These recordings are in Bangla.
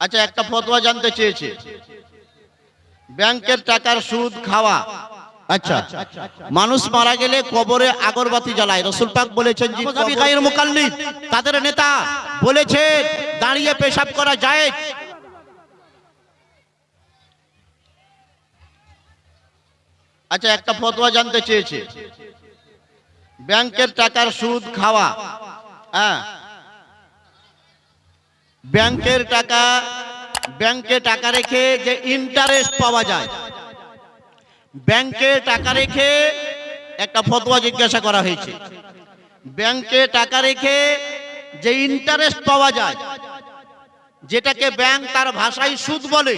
আচ্ছা একটা ফতোয়া জানতে চেয়েছে। ব্যাংকের টাকার সুদ খাওয়া। আচ্ছা মানুষ মারা গেলে কবরে আগরবাতি জ্বালায়। রসুল পাক বলেছেন তাদের নেতা বলেছে দাঁড়িয়ে পেশাব করা যায় আচ্ছা একটা ফতোয়া জানতে চেয়েছে। ব্যাংকের টাকার সুদ খাওয়া। হ্যাঁ ব্যাংকের টাকা, ব্যাংকে টাকা রেখে যে ইন্টারেস্ট পাওয়া যায়। ব্যাংকে টাকা রেখে একটা ফতোয়া জিজ্ঞাসা করা হয়েছে। ব্যাংকে টাকা রেখে যে ইন্টারেস্ট পাওয়া যায়, যেটাকে ব্যাংক তার ভাষায় সুদ বলে,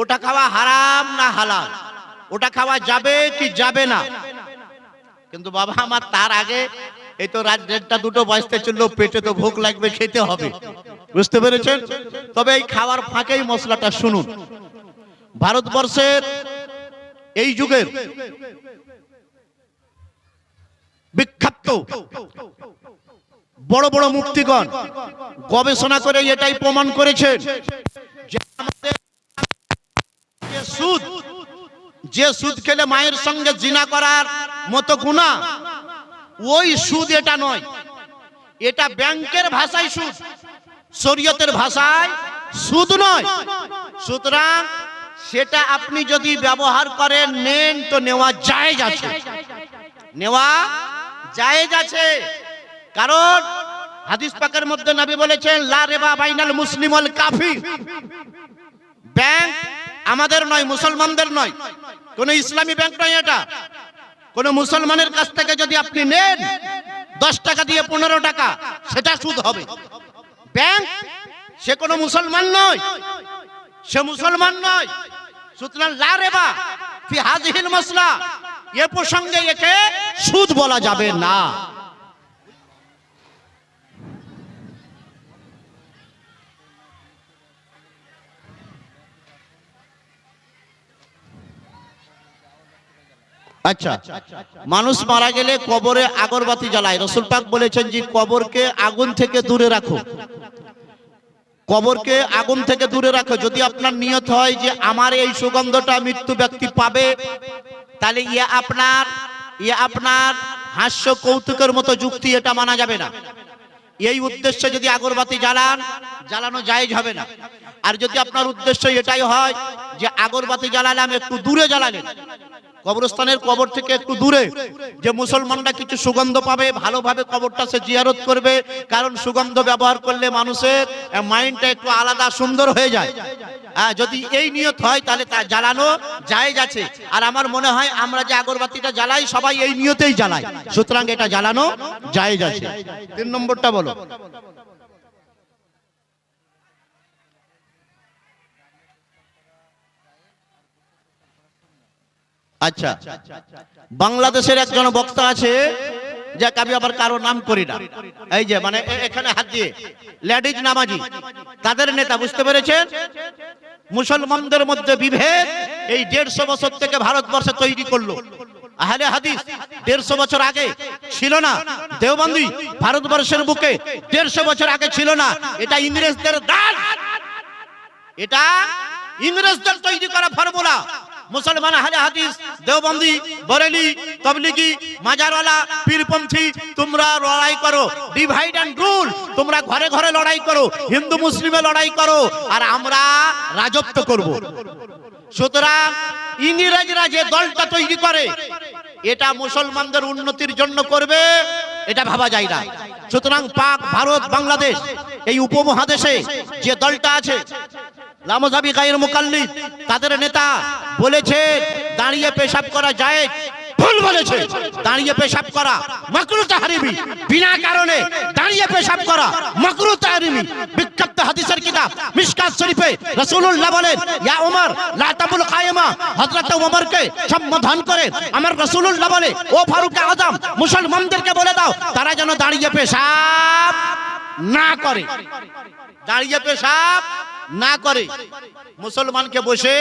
ওটা খাওয়া হারাম না হালাল? ওটা খাওয়া যাবে কি যাবে না? কিন্তু বাবা, আমার তার আগে এই তো রাত দেড়টা দুটো বাজতে চলল, পেটে তো ভোগ লাগবে, খেতে হবে। বুঝতে পেরেছেন? তবে এই খাওয়ার ফাঁকেই মশলাটা শুনুন। ভারতবর্ষের এই যুগের বিখ্যাত বড় বড় মুক্তিগণ গবেষণা করে এটাই প্রমাণ করেছেন যে সুদ যে সুদ খেলে মায়ের সঙ্গে জিনা করার মতো গুণা, ওই সুদ এটা নয়। এটা ব্যাংকের ভাষায় সুদ। শরীয়তের ভাষায় সুদ নয়। সুতরাং সেটা আপনি যদি ব্যবহার করেন, নেন, তো নেওয়া জায়েজ আছে। নেওয়া জায়েজ আছে। কারণ হাদিস পাকের মধ্যে নবী বলেছেন, লা রেবা বাইনাল মুসলিম ওয়াল কাফির। ব্যাংক আমাদের নয়, মুসলমানদের নয়। কোন ইসলামী ব্যাংক নয় এটা। কোন মুসলমানের কাছ থেকে যদি আপনি নেন, দশ টাকা দিয়ে পনেরো টাকা, সেটা সুদ হবে। ব্যাংক, সে কোনো মুসলমান নয়। সে মুসলমান নয়। সুতরাং লা রেবা ফি হাজিহিল মাসলা। এ প্রসঙ্গে একে সুদ বলা যাবে না। আচ্ছা মানুষ মারা গেলে কবরে আগরবাতি জ্বালায়। রসুল পাক বলেছেন যে, কবরকে আগুন থেকে দূরে রাখো। কবরকে আগুন থেকে দূরে রাখো। যদি আপনার নিয়ত হয় যে আমার এই সুগন্ধটা মৃত্যু ব্যক্তি পাবে, তাহলে ইয়ে আপনার ইয়ে আপনার হাস্য কৌতুকের মতো যুক্তি এটা মানা যাবে না। এই উদ্দেশ্যে যদি আগরবাতি জ্বালান, জ্বালানো জায়েজ হবে না। আর যদি আপনার উদ্দেশ্য এটাই হয় যে আগরবাতি জ্বালালাম একটু দূরে জ্বালালেন কবরস্থানের কবর থেকে একটু দূরে যে মুসলমানরা কিছু সুগন্ধ পাবে ভালোভাবে কবরটা সে জিয়ারত করবে। কারণ সুগন্ধ ব্যবহার করলে মানুষের মাইন্ডটা একটু আলাদা সুন্দর হয়ে যায়। হ্যাঁ, যদি এই নিয়ত হয় তাহলে তা জ্বালানো জায়েজ আছে। আর আমার মনে হয় আমরা যে আগরবাতিটা জ্বালাই সবাই এই নিয়তেই জ্বালাই সুতরাং এটা জ্বালানো জায়েজ আছে। তিন নম্বরটা বলো। আচ্ছা বাংলাদেশের একজন বক্তা আছে, যে আমি আবার কারও নাম করি না। এই যে মানে এখানে হাত দিয়ে। লেডিজ নামাজি তাদের নেতা, বুঝতে পেরেছেন? মুসলমানদের মধ্যে বিভেদ, এই দেড়শো বছর থেকে ভারতবর্ষে তৈরি করল। আহলে হাদিস, দেড়শো বছর আগে ছিল না। দেওবন্দি, ভারতবর্ষের বুকে দেড়শো বছর আগে ছিল না। এটা ইংরেজদের দান এটা ইংরেজদের তৈরি করা ফর্মুলা। মুসলমান আহলে হাদিস, দেওবন্দি, বরেলি, তবলিগি, মাজারওয়ালা, পীরপন্থী, তোমরা লড়াই করো। ডিভাইড অ্যান্ড রুল তোমরা ঘরে ঘরে লড়াই করো, হিন্দু মুসলিমে লড়াই করো, আর আমরা রাজত্ব করব। সুতরাং ইংরেজরা যে দলটা তৈরি করে, এটা মুসলমানদের উন্নতির জন্য করবে, এটা ভাবা যায় না। সুতরাং পাক, ভারত, বাংলাদেশ, এই উপমহাদেশে যে দলটা আছে, লামজাবি গায়ের মুকাল্লিদ তাদের নেতা বলেছে, দাঁড়িয়ে পেশাব করা যায়। ভুল বলেছে, দাঁড়িয়ে পেশাব করা মাকরু তাহারিমি বিনা কারণে দাঁড়িয়ে পেশাব করা মাকরু তাহারিমি বিখ্যাত হাদিসের কিতাব, মিশকাত শরীফে রাসূলুল্লাহ বলেন, ইয়া ওমর লা তাবুল কায়েমা। হযরত ওমরকে সম্বোধন করে আমার রাসূলুল্লাহ বলে, ও ফারুক আজম, মুসলমানদেরকে বলে দাও, তারা যেন দাঁড়িয়ে পেশাব না করে। দাঁড়িয়ে পেশাব না করে। মুসলমানকে বসে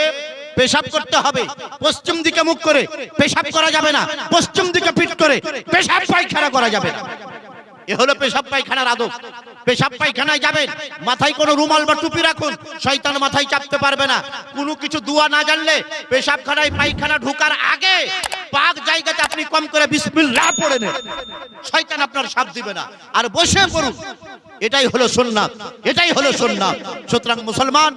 পেশাব করতে হবে। পশ্চিম দিকে মুখ করে পেশাব করা যাবে না। পশ্চিম দিকে পিঠ করে পেশাব পায়খানা করা যাবে না। এ হলো পেশাব পায়খানার আদব। পেশাব পায়খানায় যাবেন, মাথায় কোনো রুমাল বা টুপি রাখুন, শয়তান মাথায় চাপতে পারবে না। কোনো কিছু দুয়া না জানলে পেশাবখানায় পায়খানা ঢোকার আগে পাক জায়গাতে আপনি কম করে বিসমিল্লাহ পড়ে নেন। শয়তান আপনার সাপ দিবে না। আর বসে পড়ুন। এটাই হলো সুন্নাত। এটাই হলো সুন্নাত। সুতরাং মুসলমান